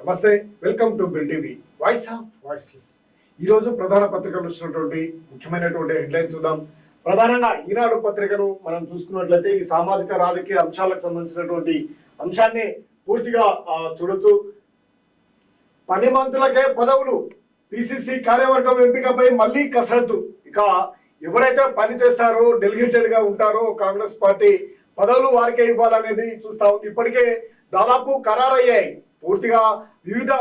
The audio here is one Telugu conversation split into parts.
నమస్తే welcome to Bill TV. Voice of voiceless. ఈరోజు ప్రధాన పత్రికలు వచ్చినటువంటి ముఖ్యమైనటువంటి హెడ్లైన్ చూద్దాం. ప్రధానంగా ఈనాడు పత్రికను మనం చూసుకున్నట్లయితే ఈ సామాజిక రాజకీయ అంశాలకు సంబంధించినటువంటి అంశాన్ని పూర్తిగా చూడొచ్చు. పని మంత్రులకే పదవులు పిసిసి కార్యవర్గం ఎంపికపై మళ్ళీ కసరత్తు. ఇక ఎవరైతే పని చేస్తారో డెలిగేటెడ్గా ఉంటారో కాంగ్రెస్ పార్టీ పదవులు వారికే ఇవ్వాలనేది చూస్తా ఉంది. ఇప్పటికే దాదాపు ఖరారయ్యాయి. పూర్తిగా వివిధ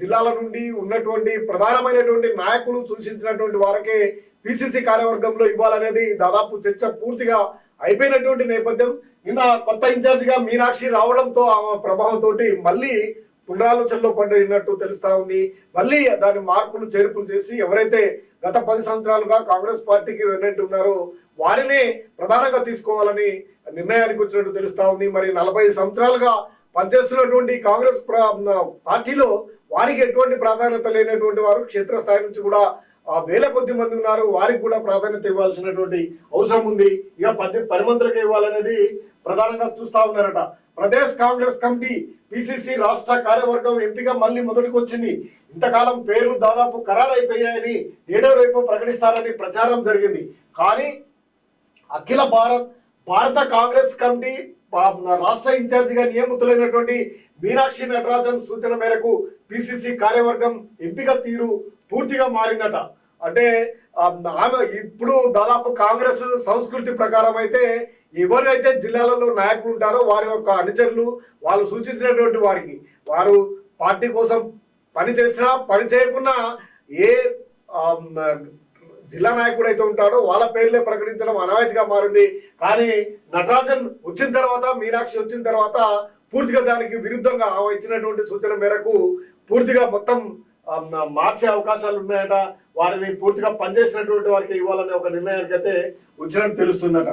జిల్లాల నుండి ఉన్నటువంటి ప్రధానమైనటువంటి నాయకులు సూచించినటువంటి వారికే పిసిసి కార్యవర్గంలో ఇవ్వాలనేది దాదాపు చర్చ పూర్తిగా అయిపోయినటువంటి నేపథ్యం. నిన్న కొత్త ఇన్ఛార్జ్గా మీనాక్షి రావడంతో ఆమె ప్రభావంతో మళ్ళీ పునరాలోచనలో పడినట్టు తెలుస్తా ఉంది. మళ్ళీ దాని మార్పులు చేర్పులు చేసి ఎవరైతే గత పది సంవత్సరాలుగా కాంగ్రెస్ పార్టీకి వెన్నట్టు ఉన్నారో వారినే ప్రధానంగా తీసుకోవాలని నిర్ణయానికి వచ్చినట్టు తెలుస్తా ఉంది. మరి నలభై సంవత్సరాలుగా పనిచేస్తున్నటువంటి కాంగ్రెస్ పార్టీలో వారికి ఎటువంటి ప్రాధాన్యత లేనటువంటి వారు క్షేత్రస్థాయి నుంచి కూడా వేల కొద్ది మంది ఉన్నారు. వారికి కూడా ప్రాధాన్యత ఇవ్వాల్సినటువంటి అవసరం ఉంది. ఇక పది పది మంత్రులకు ఇవ్వాలనేది ప్రధానంగా చూస్తా ఉన్నారట. ప్రదేశ్ కాంగ్రెస్ కమిటీ పిసిసి రాష్ట్ర కార్యవర్గం ఎంపిక మళ్ళీ మొదటికి వచ్చింది ఇంతకాలం పేర్లు దాదాపు ఖరారైపోయాయని ఏడో రేపు ప్రకటిస్తారని ప్రచారం జరిగింది. కానీ అఖిల భారత్ భారత కాంగ్రెస్ కమిటీ రాష్ట్ర ఇన్ఛార్జిగా నియమితులైనటువంటి మీనాక్షి నటరాజన్ సూచన మేరకు పిసిసి కార్యవర్గం ఎంపిక తీరు పూర్తిగా మారిందట. అంటే ఆమె ఇప్పుడు దాదాపు కాంగ్రెస్ సంస్కృతి ప్రకారం అయితే ఎవరైతే జిల్లాలలో నాయకులు ఉంటారో వారి యొక్క అనుచరులు వాళ్ళు సూచించినటువంటి వారికి వారు పార్టీ కోసం పని చేసినా పని చేయకున్నా ఏ జిల్లా నాయకుడు అయితే ఉంటాడో వాళ్ళ పేర్లే ప్రకటించడం అనవాయితీగా మారింది. కానీ నటరాజన్ వచ్చిన తర్వాత మీనాక్షి వచ్చిన తర్వాత పూర్తిగా దానికి విరుద్ధంగా ఆమె ఇచ్చినటువంటి సూచన మేరకు పూర్తిగా మొత్తం మార్చే అవకాశాలు ఉన్నాయట. వారిని పూర్తిగా పనిచేసినటువంటి వారికి ఇవ్వాలనే ఒక నిర్ణయానికి అయితే వచ్చినట్టు తెలుస్తుందట.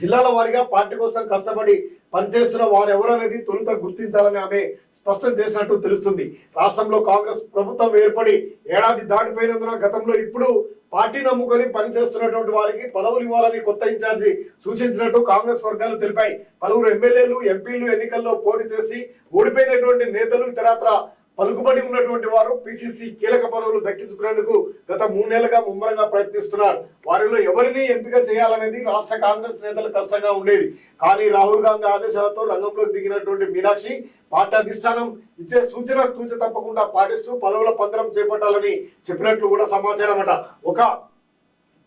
జిల్లాల వారిగా పార్టీ కోసం కష్టపడి పనిచేస్తున్న వారు ఎవరు అనేది తొలుత గుర్తించాలని ఆమె స్పష్టం చేసినట్టు తెలుస్తుంది. రాష్ట్రంలో కాంగ్రెస్ ప్రభుత్వం ఏర్పడి ఏడాది దాటిపోయినందున గతంలో ఇప్పుడు పార్టీ నమ్ముకొని పనిచేస్తున్నటువంటి వారికి పదవులు ఇవ్వాలని కొత్త ఇన్ఛార్జి సూచించినట్టు కాంగ్రెస్ వర్గాలు తెలిపాయి. పలువురు ఎమ్మెల్యేలు ఎంపీలు ఎన్నికల్లో పోటీ చేసి ఓడిపోయినటువంటి నేతలు ఇతరత్ర పలుకుబడి ఉన్నటువంటి వారు పిసిసి కీలక పదవులు దక్కించుకునేందుకు గత మూడేళ్ళుగా ముమ్మరంగా ప్రయత్నిస్తున్నారు. వారిలో ఎవరిని ఎంపిక చేయాలనేది రాష్ట్ర కాంగ్రెస్ నేతలు కష్టంగా ఉండేది. కానీ రాహుల్ గాంధీ ఆదేశాలతో రంగంలోకి దిగినటువంటి మీనాక్షి పార్టీ అధిష్టానం ఇచ్చే సూచన తూచ తప్పకుండా పాటిస్తూ పదవుల పందరం చేపట్టాలని చెప్పినట్లు కూడా సమాచారం అట ఒక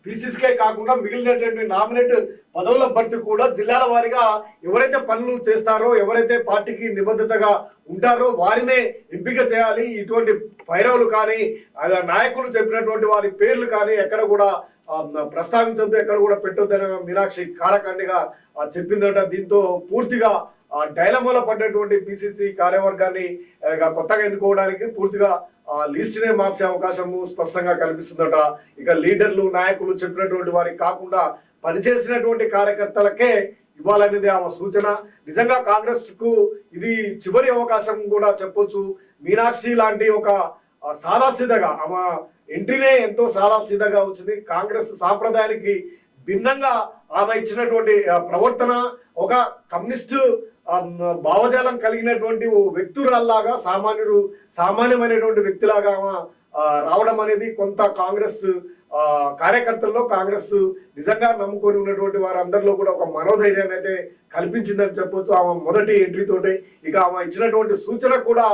పీసీసీకే కాకుండా మిగిలినటువంటి నామినేట్ పదవుల భర్తీ కూడా జిల్లాల వారీగా ఎవరైతే పనులు చేస్తారో ఎవరైతే పార్టీకి నిబద్ధతగా ఉంటారో వారినే ఎంపిక చేయాలి. ఇటువంటి పైరవులు కానీ నాయకులు చెప్పినటువంటి వారి పేర్లు కానీ ఎక్కడ కూడా ప్రస్తావించొద్దు ఎక్కడ కూడా పెట్టొద్దని మీనాక్షి కారకండిగా ఆ, చెప్పిందట. దీంతో పూర్తిగా డైలమోలో పడ్డటువంటి పిసిసి కార్యవర్గాన్ని ఇక కొత్తగా ఎన్నుకోవడానికి పూర్తిగా ఆ లిస్ట్ నే మార్చే అవకాశము స్పష్టంగా కనిపిస్తుందట. ఇక లీడర్లు నాయకులు చెప్పినటువంటి వారికి కాకుండా పనిచేసినటువంటి కార్యకర్తలకే ఇవ్వాలనేది ఆమె సూచన. నిజంగా కాంగ్రెస్కు ఇది చివరి అవకాశం కూడా చెప్పొచ్చు. మీనాక్షి లాంటి ఒక ఆ, సాదాసీదగా ఆమె ఎంట్రీనే ఎంతో సాదాసీదగా వచ్చింది. కాంగ్రెస్ సాంప్రదాయానికి భిన్నంగా ఆమె ఇచ్చినటువంటి ప్రవర్తన ఒక కమ్యూనిస్టు భావజాలం కలిగినటువంటి ఓ వ్యక్తురాల్లాగా సామాన్యుడు సామాన్యమైనటువంటి వ్యక్తిలాగా ఆమె, రావడం అనేది కొంత కాంగ్రెస్ కార్యకర్తల్లో కాంగ్రెస్ నిజంగా నమ్ముకొని ఉన్నటువంటి వారందరిలో కూడా ఒక మనోధైర్యాన్ని అయితే కల్పించిందని చెప్పొచ్చు. ఆమె మొదటి ఎంట్రీతోటి ఇక ఆమె ఇచ్చినటువంటి సూచన కూడా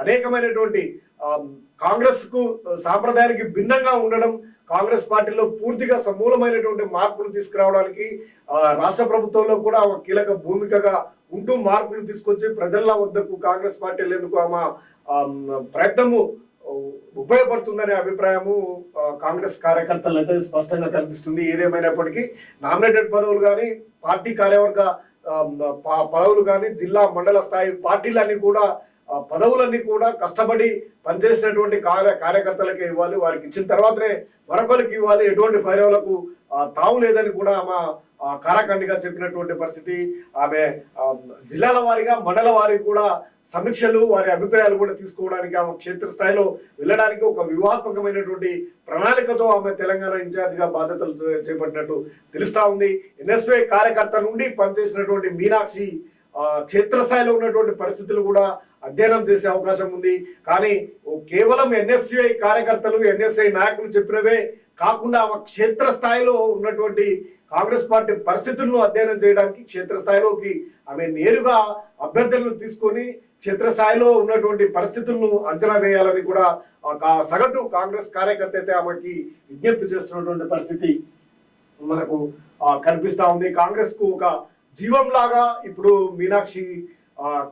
అనేకమైనటువంటి కాంగ్రెస్కు కాంగ్రెస్కు సాంప్రదాయానికి భిన్నంగా ఉండడం కాంగ్రెస్ పార్టీలో పూర్తిగా సమూలమైనటువంటి మార్పులు తీసుకురావడానికి రాష్ట్ర ప్రభుత్వంలో కూడా ఒక కీలక భూమికగా ఉంటూ మార్పులు తీసుకొచ్చి ప్రజల వద్దకు కాంగ్రెస్ పార్టీ వెళ్ళేందుకు ఆమె ప్రయత్నము ఉపయోగపడుతుందనే అభిప్రాయము కాంగ్రెస్ కార్యకర్తలు అయితే స్పష్టంగా కనిపిస్తుంది. ఏదేమైనప్పటికీ నామినేటెడ్ పదవులు కానీ పార్టీ కార్యవర్గ ప- పదవులు కానీ జిల్లా మండల స్థాయి పార్టీలన్నీ కూడా పదవులన్నీ కూడా కష్టపడి పనిచేసినటువంటి కార్య కార్యకర్తలకే ఇవ్వాలి. వారికి ఇచ్చిన తర్వాతనే మరొకరికి ఇవ్వాలి. ఎటువంటి ఫైరవులకు తావు లేదని కూడా ఆమె కారాఖండిగా చెప్పినటువంటి పరిస్థితి. ఆమె జిల్లాల వారీగా మండల వారికి కూడా సమీక్షలు వారి అభిప్రాయాలు కూడా తీసుకోవడానికి ఆమె క్షేత్రస్థాయిలో వెళ్ళడానికి ఒక వ్యూహాత్మకమైనటువంటి ప్రణాళికతో ఆమె తెలంగాణ ఇన్ఛార్జిగా బాధ్యతలు చేపట్టినట్టు తెలుస్తా ఉంది. ఎన్ఎస్వై కార్యకర్త నుండి పనిచేసినటువంటి మీనాక్షి క్షేత్రస్థాయిలో ఉన్నటువంటి పరిస్థితులు కూడా అధ్యయనం చేసే అవకాశం ఉంది. కానీ కేవలం ఎన్ఎస్యుఐ కార్యకర్తలు ఎన్ఎస్ఐ నాయకులు చెప్పినవే కాకుండా ఆమె క్షేత్రస్థాయిలో ఉన్నటువంటి కాంగ్రెస్ పార్టీ పరిస్థితులను అధ్యయనం చేయడానికి క్షేత్రస్థాయిలోకి ఆమె నేరుగా అభ్యర్థులను తీసుకొని క్షేత్రస్థాయిలో ఉన్నటువంటి పరిస్థితులను అంచనా వేయాలని కూడా ఒక సగటు కాంగ్రెస్ కార్యకర్త అయితే ఆమెకి విజ్ఞప్తి చేస్తున్నటువంటి పరిస్థితి మనకు కనిపిస్తా ఉంది. కాంగ్రెస్కు ఒక జీవంలాగా ఇప్పుడు మీనాక్షి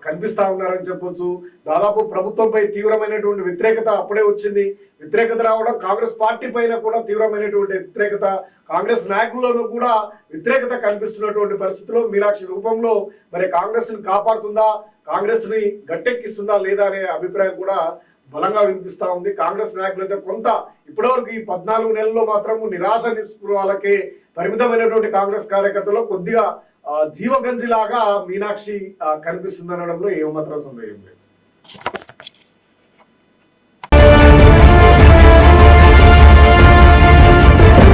కనిపిస్తా ఉన్నారని చెప్పొచ్చు. దాదాపు ప్రభుత్వంపై తీవ్రమైనటువంటి వ్యతిరేకత అప్పుడే వచ్చింది. వ్యతిరేకత రావడం కాంగ్రెస్ పార్టీ పైన కూడా తీవ్రమైనటువంటి వ్యతిరేకత. కాంగ్రెస్ నాయకుల్లోనూ కూడా వ్యతిరేకత కనిపిస్తున్నటువంటి పరిస్థితిలో మీనాక్షి రూపంలో మరి కాంగ్రెస్ని కాపాడుతుందా? కాంగ్రెస్ని గట్టెక్కిస్తుందా లేదా అనే అభిప్రాయం కూడా బలంగా వినిపిస్తా ఉంది. కాంగ్రెస్ నాయకులు అయితే కొంత ఇప్పటివరకు ఈ పద్నాలుగు నెలల్లో మాత్రం నిరాశ నిస్పృహాలకే పరిమితమైనటువంటి కాంగ్రెస్ కార్యకర్తలు కొద్దిగా ఆ, జీవగంజిలాగా మీనాక్షి కనిపిస్తుంది అనడంలో ఏమాత్రం సందేహం లేదు.